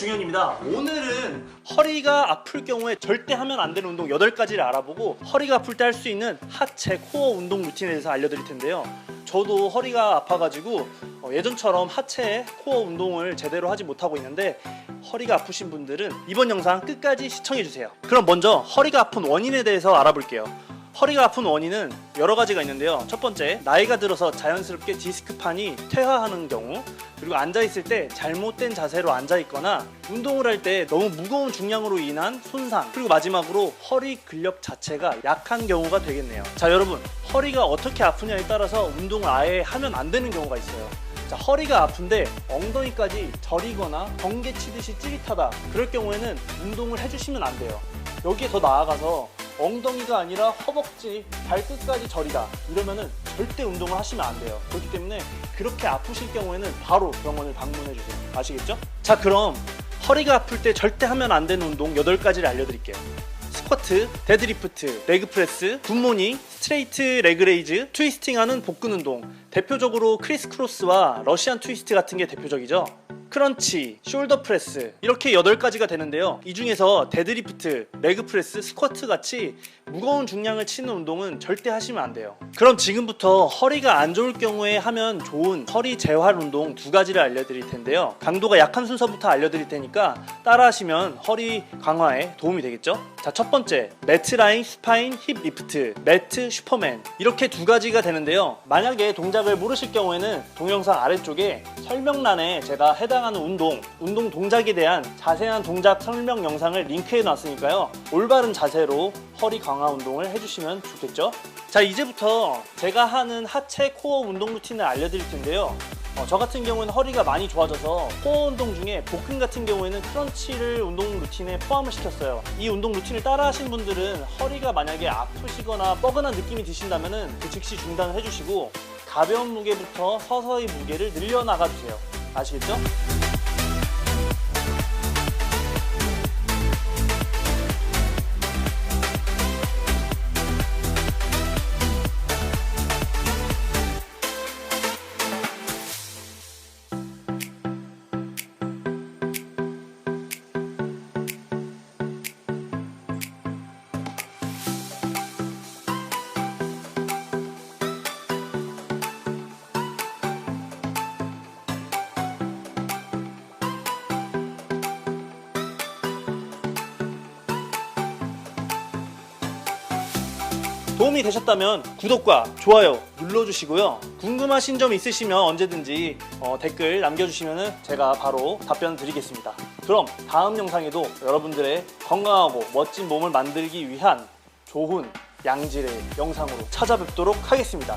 중현입니다. 오늘은 허리가 아플 경우에 절대 하면 안 되는 운동 8가지를 알아보고 허리가 아플 때 할 수 있는 하체 코어 운동 루틴에 대해서 알려드릴 텐데요. 저도 허리가 아파가지고 어, 예전처럼 하체 코어 운동을 제대로 하지 못하고 있는데 허리가 아프신 분들은 이번 영상 끝까지 시청해주세요. 그럼 먼저 허리가 아픈 원인에 대해서 알아볼게요. 허리가 아픈 원인은 여러 가지가 있는데요. 첫 번째, 나이가 들어서 자연스럽게 디스크판이 퇴화하는 경우, 그리고 앉아 있을 때 잘못된 자세로 앉아 있거나 운동을 할 때 너무 무거운 중량으로 인한 손상, 그리고 마지막으로 허리 근력 자체가 약한 경우가 되겠네요. 자, 여러분, 허리가 어떻게 아프냐에 따라서 운동을 아예 하면 안 되는 경우가 있어요. 자, 허리가 아픈데 엉덩이까지 저리거나 번개 치듯이 찌릿하다. 그럴 경우에는 운동을 해주시면 안 돼요. 여기에 더 나아가서 엉덩이가 아니라 허벅지 발끝까지 저리다. 이러면은 절대 운동을 하시면 안 돼요. 그렇기 때문에 그렇게 아프실 경우에는 바로 병원을 방문해 주세요. 아시겠죠? 자, 그럼 허리가 아플 때 절대 하면 안 되는 운동 8가지를 알려드릴게요. 스쿼트, 데드리프트, 레그프레스, 굿모닝, 스트레이트 레그레이즈, 트위스팅하는 복근 운동. 대표적으로 크리스 크로스와 러시안 트위스트 같은 게 대표적이죠. 크런치, 숄더 프레스 이렇게 8가지가 되는데요. 이 중에서 데드리프트, 레그 프레스, 스쿼트 같이 무거운 중량을 치는 운동은 절대 하시면 안 돼요. 그럼 지금부터 허리가 안 좋을 경우에 하면 좋은 허리 재활 운동 두 가지를 알려드릴 텐데요. 강도가 약한 순서부터 알려드릴 테니까 따라하시면 허리 강화에 도움이 되겠죠? 자, 첫 번째 매트 라인 스파인 힙 리프트, 매트 슈퍼맨 이렇게 두 가지가 되는데요. 만약에 동작을 모르실 경우에는 동영상 아래쪽에 설명란에 제가 해당하는 운동, 운동 동작에 대한 자세한 동작 설명 영상을 링크해 놨으니까요. 올바른 자세로 허리 강화 운동을 해주시면 좋겠죠? 자, 이제부터 제가 하는 하체 코어 운동 루틴을 알려드릴 텐데요. 어, 저 같은 경우는 허리가 많이 좋아져서 코어 운동 중에 복근 같은 경우에는 크런치를 운동 루틴에 포함을 시켰어요. 이 운동 루틴을 따라 하신 분들은 허리가 만약에 아프시거나 뻐근한 느낌이 드신다면 그 즉시 중단을 해주시고 가벼운 무게부터 서서히 무게를 늘려나가 주세요. 아시겠죠? 도움이 되셨다면 구독과 좋아요 눌러주시고요. 궁금하신 점 있으시면 언제든지 어, 댓글 남겨주시면 제가 바로 답변 드리겠습니다. 그럼 다음 영상에도 여러분들의 건강하고 멋진 몸을 만들기 위한 좋은 양질의 영상으로 찾아뵙도록 하겠습니다.